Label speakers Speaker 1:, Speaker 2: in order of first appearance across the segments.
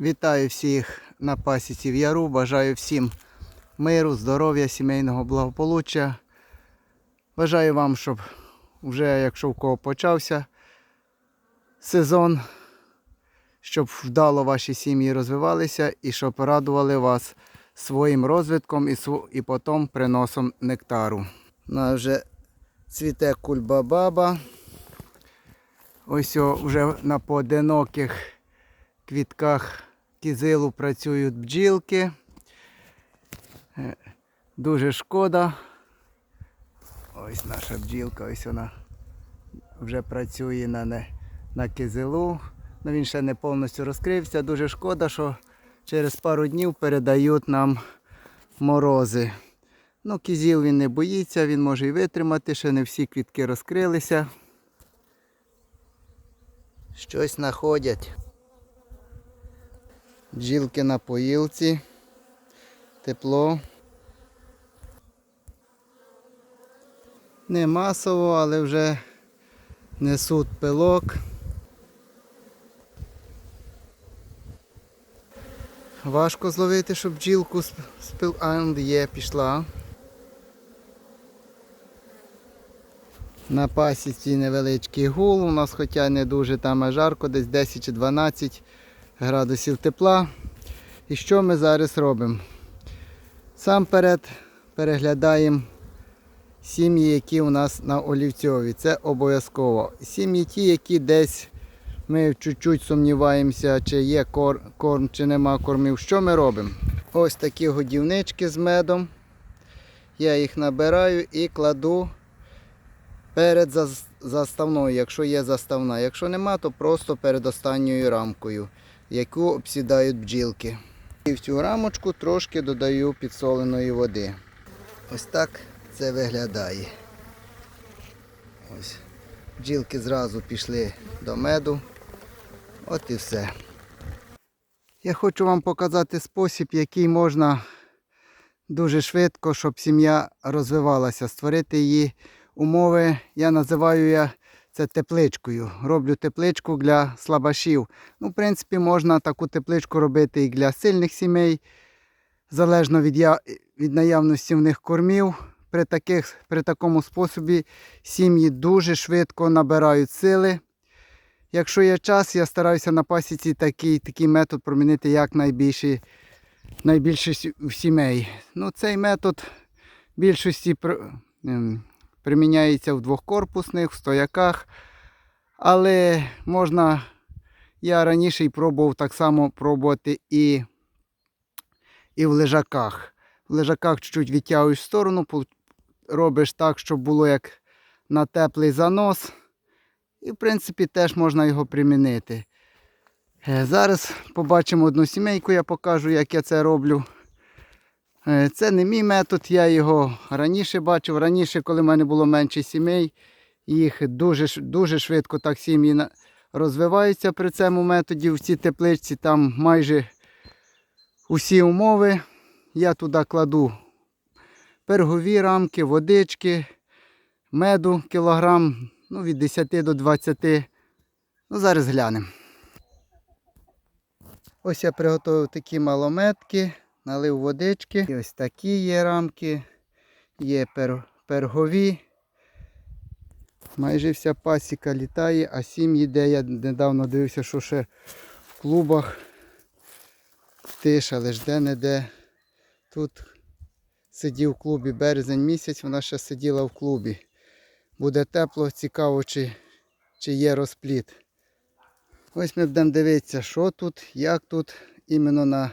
Speaker 1: Вітаю всіх на пасіці в Яру. Бажаю всім миру, здоров'я, сімейного благополуччя. Бажаю вам, щоб вже, якщо в кого почався сезон, щоб вдало ваші сім'ї розвивалися і щоб радували вас своїм розвитком і, і потім приносом нектару. У нас вже цвіте кульбабаба. Ось о, вже на поодиноких квітках кізилу працюють бджілки. Е, Дуже шкода. Ось наша бджілка, ось вона вже працює на, на кизилу. Ну, він ще не повністю розкрився. Дуже шкода, що через пару днів передають нам морози. Ну, кізіл він не боїться, він може і витримати, ще не всі квітки розкрилися. Щось знаходять. Бджілки на поїлці. Тепло. Не масово, але вже несуть пилок. Важко зловити, щоб бджілку з пил... А, є, пішла. На пасіці невеличкий гул. У нас хоча не дуже там а жарко, десь 10 чи 12 градусів тепла. І що ми зараз робимо? Сам перед переглядаємо сім'ї, які у нас на олівцьові. Це обов'язково. Сім'ї ті, які десь ми чуть-чуть сумніваємося, чи є кор- корм, чи нема кормів. Що ми робимо? Ось такі годівнички з медом. Я їх набираю і кладу перед заставною, якщо є заставна. Якщо нема, то просто перед останньою рамкою, яку обсідають бджілки. І в цю рамочку трошки додаю підсоленої води. Ось так це виглядає. Ось. Бджілки зразу пішли до меду. От і все. Я хочу вам показати спосіб, який можна дуже швидко, щоб сім'я розвивалася, створити її умови. Я називаю я це тепличкою. Роблю тепличку для слабашів. Ну, в принципі, можна таку тепличку робити і для сильних сімей, залежно від, я... від наявності в них кормів. При, таких, при такому способі сім'ї дуже швидко набирають сили. Якщо є час, я стараюся на пасіці такий, такий метод промінити як найбільше, найбільше сімей. Ну, цей метод більшості ем, приміняється в двохкорпусних, в стояках. Але можна, я раніше і пробував так само пробувати і, і в лежаках. В лежаках чуть-чуть відтягуєш в сторону, робиш так, щоб було як на теплий занос. І, в принципі, теж можна його примінити. Е, Зараз побачимо одну сімейку, я покажу, як я це роблю. Е, Це не мій метод, я його раніше бачив. Раніше, коли в мене було менше сімей, їх дуже, дуже швидко так сім'ї розвиваються при цьому методі. В цій тепличці там майже усі умови. Я туди кладу пергові рамки, водички, меду кілограм, ну, від 10 до 20. Ну, зараз глянемо. Ось я приготував такі малометки, налив водички. І ось такі є рамки, є пер, пергові. Майже вся пасіка літає, а сім'ї, де я недавно дивився, що ще в клубах тиша, лиш де-не-де. Тут сидів в клубі березень місяць, вона ще сиділа в клубі. Буде тепло, цікаво, чи, чи є розпліт. Ось ми будемо дивитися, що тут, як тут, іменно на,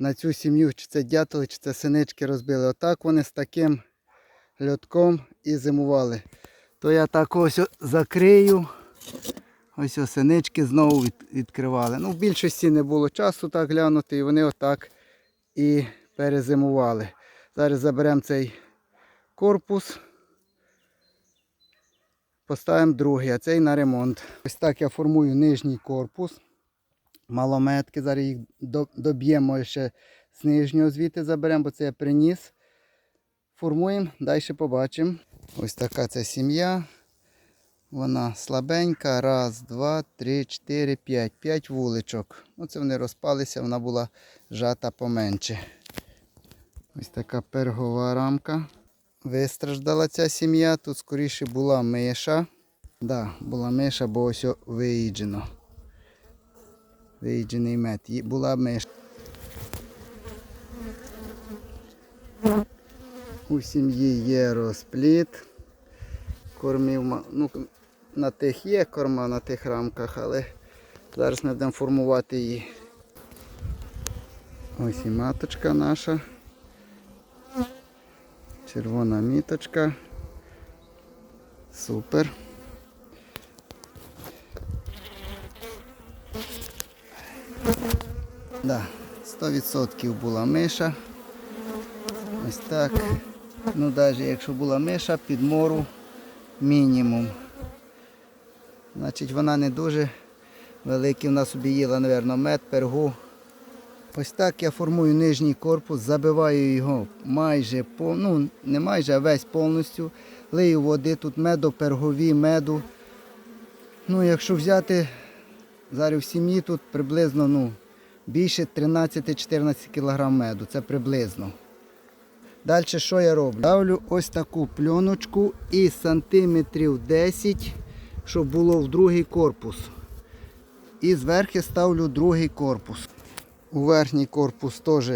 Speaker 1: на цю сім'ю, чи це дятели, чи це синички розбили. Отак вони з таким льотком і зимували. То я так ось закрию. Ось ось синички знову від, відкривали. Ну, в більшості не було часу так глянути, і вони отак і перезимували. Зараз заберемо цей корпус. Поставимо другий, а цей на ремонт. Ось так я формую нижній корпус. Малометки. Зараз їх доб'ємо ще з нижнього звідти заберемо, бо це я приніс. Формуємо, далі побачимо. Ось така ця сім'я. Вона слабенька. Раз, два, три, чотири, п'ять. П'ять вуличок. Оце вони розпалися, вона була жата поменше. Ось така пергова рамка. Вистраждала ця сім'я. Тут скоріше була миша. Да, була миша, бо ось виїджено. Є- Була миша. У сім'ї є розпліт. Кормів, ну, на тих є корма, на тих рамках, але зараз ми будемо формувати її. Ось і маточка наша. Червона міточка. Супер. Да, 100% була миша. Ось так. Ну, навіть якщо була миша, підмору мінімум. Значить, вона не дуже великий. Вона собі їла, мабуть, мед, пергу. Ось так я формую нижній корпус, забиваю його майже ну не майже, а весь повністю. Лию води, тут медопергові, меду. Ну, якщо взяти зараз в сім'ї тут приблизно ну, більше 13-14 кг меду. Це приблизно. Далі що я роблю? Ставлю ось таку пленочку і сантиметрів 10, щоб було в другий корпус. І зверху ставлю другий корпус. У верхній корпус теж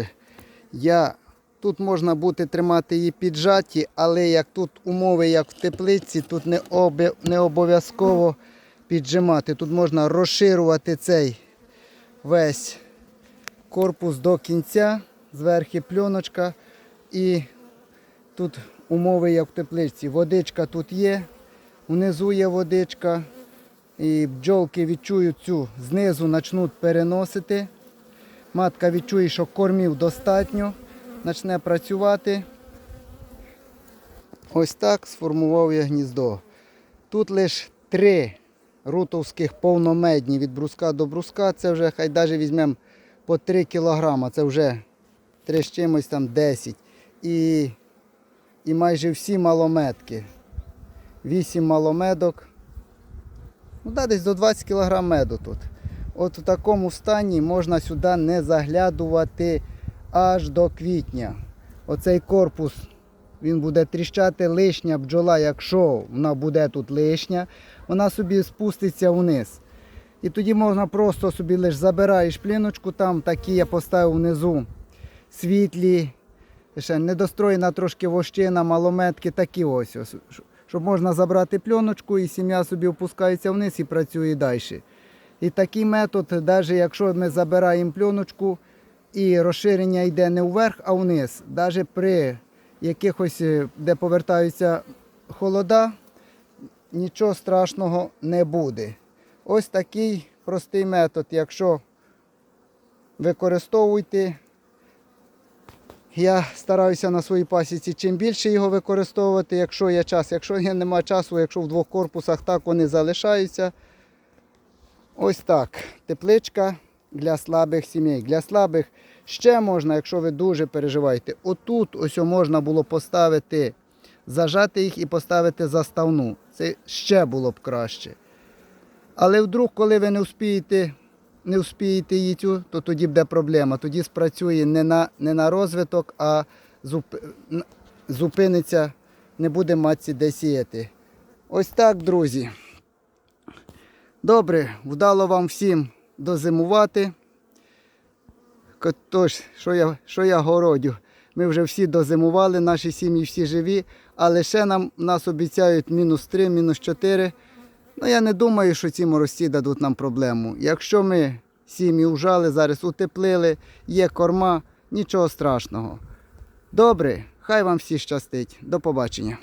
Speaker 1: я. Тут можна буде тримати її піджаті, але як тут умови, як в теплиці, тут не, обе- не обов'язково піджимати. Тут можна розширювати цей весь корпус до кінця, зверху пленочка. І тут умови, як в теплиці. Водичка тут є, внизу є водичка. І бджолки відчують цю, знизу почнуть переносити. Матка відчує, що кормів достатньо, почне працювати. Ось так сформував я гніздо. Тут лише три рутовських повномедні від бруска до бруска. Це вже хай навіть візьмемо по 3 кг. Це вже 3 з чимось там 10. І, і майже всі малометки. 8 маломедок. Ну, да, десь до 20 кг меду тут. От в такому стані можна сюди не заглядувати аж до квітня. Оцей корпус він буде тріщати лишня бджола, якщо вона буде тут лишня, вона собі спуститься вниз. І тоді можна просто собі лише забираєш пліночку, там такі я поставив внизу світлі, ще недостроєна трошки вощина, малометки, такі ось. ось. Щоб можна забрати пленочку і сім'я собі опускається вниз і працює далі. І такий метод, навіть якщо ми забираємо пленочку і розширення йде не вверх, а вниз, навіть при якихось, е, де повертаються холода, нічого страшного не буде. Ось такий простий метод, якщо використовуйте. Я стараюся на своїй пасіці чим більше його використовувати, якщо є час. Якщо є немає часу, якщо в двох корпусах так вони залишаються. Ось так. Тепличка для слабих сімей. Для слабих ще можна, якщо ви дуже переживаєте. Отут ось можна було поставити, зажати їх і поставити заставну. Це ще було б краще. Але вдруг, коли ви не успієте, не успієте її цю, то тоді буде проблема. Тоді спрацює не на, не на розвиток, а зуп, зупиниться, не буде матці де сіяти. Ось так, друзі. Добре, вдало вам всім дозимувати. Тож, що я, що я городю? Ми вже всі дозимували, наші сім'ї всі живі, але ще нам нас обіцяють мінус 3, мінус 4. Ну, я не думаю, що ці морозці дадуть нам проблему. Якщо ми сім'ї вжали, зараз утеплили, є корма, нічого страшного. Добре, хай вам всі щастить. До побачення.